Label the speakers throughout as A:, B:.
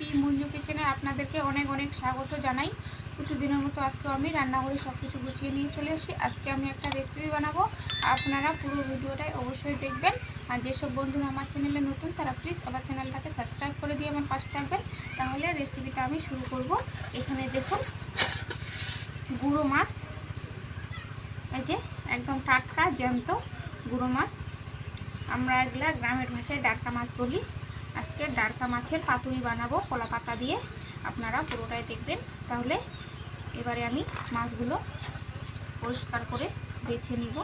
A: P Manju কিচেনে আপনাদেরকে অনেক অনেক স্বাগত জানাই। প্রতিদিনের মতো আজকেও আমি রান্না করে সব কিছু গুছিয়ে নিয়ে চলে এসেছি। আজকে আমি একটা রেসিপি বানাবো। আপনারা পুরো ভিডিওটাই অবশ্যই দেখবেন। আর যেসব বন্ধুরা আমার চ্যানেলে নতুন, তারা প্লিজ আমার চ্যানেলটাকে সাবস্ক্রাইব করে দিয়ে আমার পাশে থাকবেন। তাহলে রেসিপিটা আমি শুরু করব। এখানে দেখুন, গুঁড়ো মাছ, এই যে একদম টাটকা, জ্যান্ত গুঁড়ো মাছ। আমরা এগুলা গ্রামের ভাষায় ডারকা মাছ বলি। আজকে ডারকা মাছের পাতুরি বানাবো কলা পাতা দিয়ে। আপনারা পুরোটাই দেখবেন। তাহলে এবারে আমি মাছগুলো পরিষ্কার করে বেছে নিব।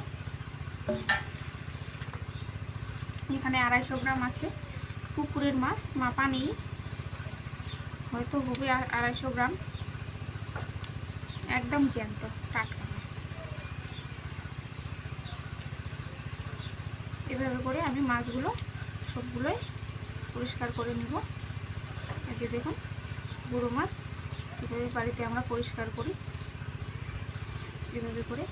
A: এখানে আড়াইশো গ্রাম আছে পুকুরের মাছ, মাপা নেই। হয়তো হবে আড়াইশো গ্রাম। একদম জ্যান্ত টাটকা মাছ। এভাবে করে আমি মাছগুলো সবগুলোই পরিষ্কার করে নিব। এই যে দেখুন বুড়ো মাছ এভাবে বাড়িতে আমরা পরিষ্কার করি। এভাবে করে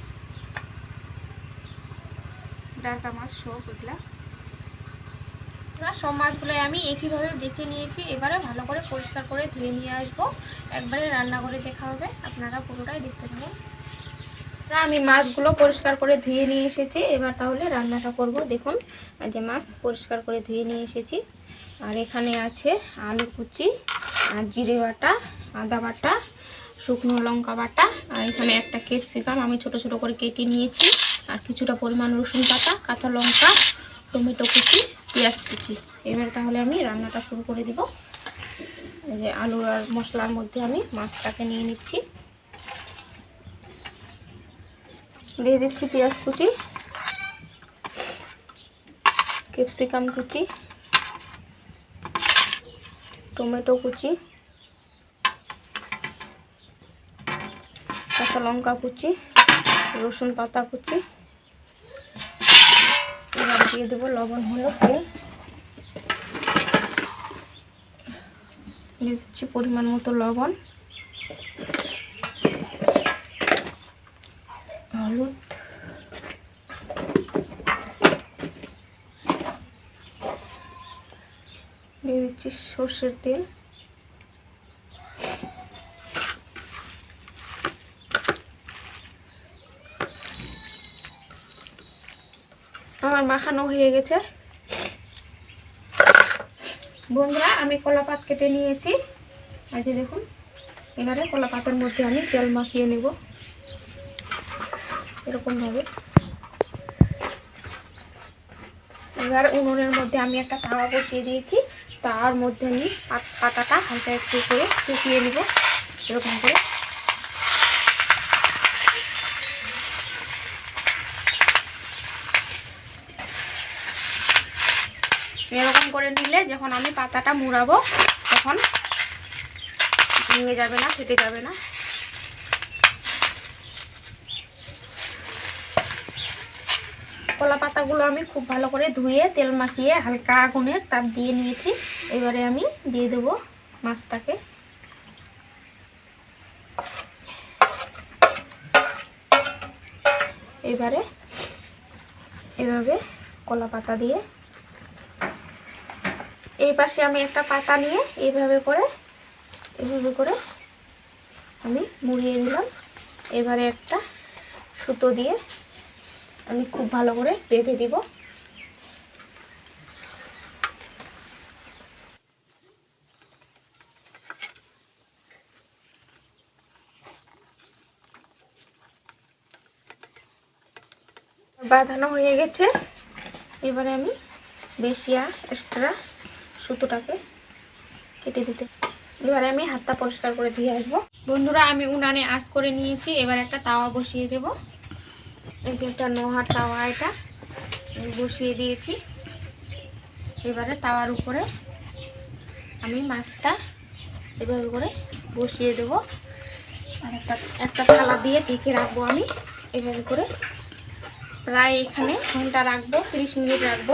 A: ডাটা মাছ সব এগুলা। সব মাছগুলোই আমি একইভাবে বেছে নিয়েছি। এবারে ভালো করে পরিষ্কার করে ধুয়ে নিয়ে আসব। একবারে রান্না করে দেখা হবে। আপনারা পুরোটাই দেখতে থাকুন। না, আমি মাছগুলো পরিষ্কার করে ধুয়ে নিয়ে এসেছি। এবার তাহলে রান্নাটা করব। দেখুন যে মাছ পরিষ্কার করে ধুয়ে নিয়ে এসেছি। আর এখানে আছে আলু কুচি, আর জিরে বাটা, আদা বাটা, শুকনো লঙ্কা বাটা, আর এখানে একটা ক্যাপসিকাম। আমি ছোট ছোট করে কেটে নিয়েছি। আর কিছুটা পরিমাণ রসুন পাতা কাঁচা লঙ্কা, টমেটো কুচি, পেঁয়াজ কুচি। এবার তাহলে আমি রান্নাটা শুরু করে দিব। যে আলু আর মশলার মধ্যে আমি মাছটাকে নিয়ে নিচ্ছি। দিয়ে দিচ্ছি পেঁয়াজ কুচি, ক্যাপসিকাম কুচি, টমেটো কুচি, কাঁচা লঙ্কা কুচি, রসুন পাতা কুচি। এবার দিয়ে দেবো লবণ হলো তেল। দিয়ে দিচ্ছি পরিমাণ মতো লবণ হলুদ দিয়ে দিচ্ছি সর্ষের তেল। আমার মাখানো হয়ে গেছে। বন্ধুরা, আমি কলা পাত কেটে নিয়েছি। এই যে দেখুন, এবারে কলা পাতার মধ্যে আমি তেল মাখিয়ে নেব। এরকমভাবে। এবার উনুনের মধ্যে আমি একটা তাওয়া বসিয়ে দিয়েছি। তার মধ্যে আমি পাতাটা হালকা একটু করে শুকিয়ে নিব, এরকম করে। এরকম করে নিলে যখন আমি পাতাটা মুড়াবো, তখন ভেঙে যাবে না, ফেটে যাবে না। কলা পাতাগুলো আমি খুব ভালো করে ধুয়ে তেল মাখিয়ে হালকা আগুনের তাপ দিয়ে নিয়েছি। এবারে আমি দিয়ে দেবো মাছটাকে। এবারে এভাবে কলা পাতা দিয়ে এই পাশে আমি একটা পাতা নিয়ে এইভাবে করে এইভাবে করে আমি মুড়িয়ে নিলাম। এবারে একটা সুতো দিয়ে আমি খুব ভালো করে বেঁধে দিব। বাঁধানো হয়ে গেছে। এবারে আমি বেশিয়া এক্সট্রা সুতোটাকে কেটে দিতে। এবারে আমি হাতটা পরিষ্কার করে দিয়ে আসব। বন্ধুরা, আমি উনানে আঁচ করে নিয়েছি। এবার একটা তাওয়া বসিয়ে দেব। এই যে একটা নোহার তাওয়া এটা বসিয়ে দিয়েছি। এবারে তাওয়ার উপরে আমি মাছটা এভাবে করে বসিয়ে দেব। আর একটা একটা থালা দিয়ে ঢেকে রাখব আমি। এভাবে করে প্রায় এখানে ঘণ্টা রাখব, তিরিশ মিনিট রাখব।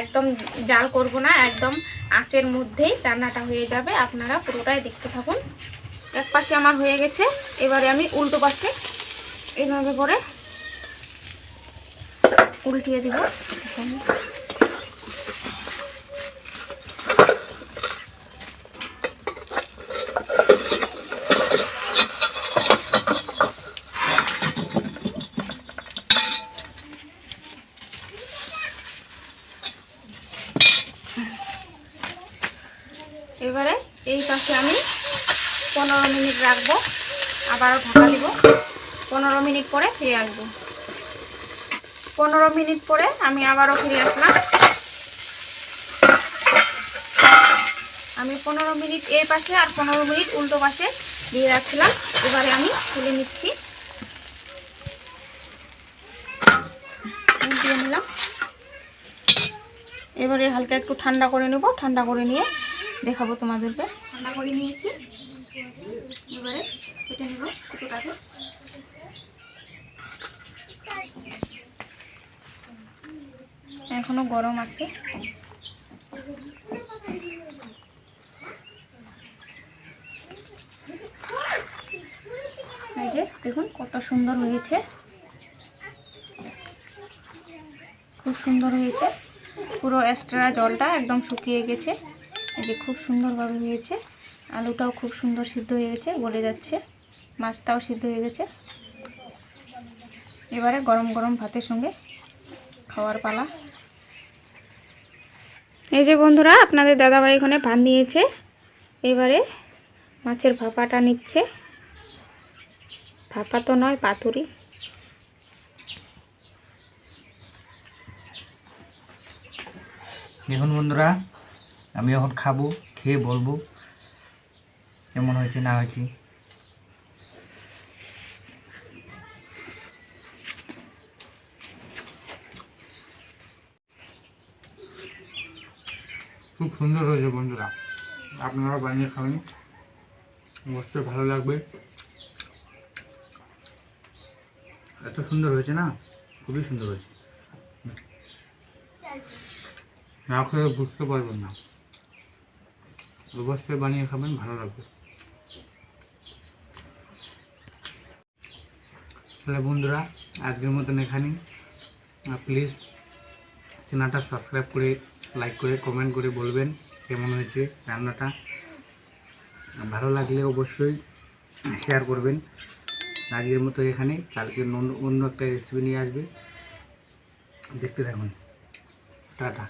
A: একদম জাল করব না, একদম আঁচের মধ্যেই রান্নাটা হয়ে যাবে। আপনারা পুরোটাই দেখতে থাকুন। এক পাশে আমার হয়ে গেছে। এবারে আমি উল্টো পাশে এইভাবে করে উল্টিয়ে দিব। এবারে এই পাশে আমি পনেরো মিনিট রাখব। আবারও ঢাকা দিব। পনেরো মিনিট পরে ফিরে আসব। পনেরো মিনিট পরে আমি আবারও ফিরে আসলাম। আমি পনেরো মিনিট এই পাশে আর পনেরো মিনিট উল্টো পাশে দিয়ে রাখছিলাম। এবারে আমি তুলে নিচ্ছি। নিলাম। এবারে হালকা একটু ঠান্ডা করে নেব। ঠান্ডা করে নিয়ে দেখাবো তোমাদেরকে। ঠান্ডা করে নিয়েছি। এবারে কেটে নেব এখনও গরম আছে। এই যে, দেখুন কত সুন্দর হয়েছে। খুব সুন্দর হয়েছে। পুরো এক্সট্রা জলটা একদম শুকিয়ে গেছে। এই যে খুব সুন্দরভাবে হয়েছে। আলুটাও খুব সুন্দর সিদ্ধ হয়ে গেছে, গলে যাচ্ছে। মাছটাও সিদ্ধ হয়ে গেছে। এবারে গরম গরম ভাতের সঙ্গে খাওয়ার পালা। এই যে বন্ধুরা, আপনাদের দাদাভাই এখানে ভাত নিয়েছে এবারে মাছের ভাপাটা নিচ্ছে। ভাপা তো নয়, পাতুরি।
B: দেখুন বন্ধুরা আমি এখন খাব, খেয়ে বলব, কেমন হয়েছে না হয়েছে। খুব সুন্দর হয়েছে বন্ধুরা। আপনারা বানিয়ে খাবেন। অবশ্যই ভালো লাগবে। এত সুন্দর হয়েছে না? খুবই সুন্দর হয়েছে। না খেলে বুঝতে পারবেন না। অবশ্যই বানিয়ে খাবেন, ভালো লাগবে। তাহলে বন্ধুরা, আজকের মতন এখানেই। প্লিজ চ্যানেলটা সাবস্ক্রাইব করে লাইক করে কমেন্ট করে বলবেন কেমন হয়েছে রান্নাটা। ভালো লাগলে অবশ্যই শেয়ার করবেন। আজকের মতো এখানে। কালকে অন্য একটা রেসিপি নিয়ে আসবে। দেখতে থাকুন। টাটা।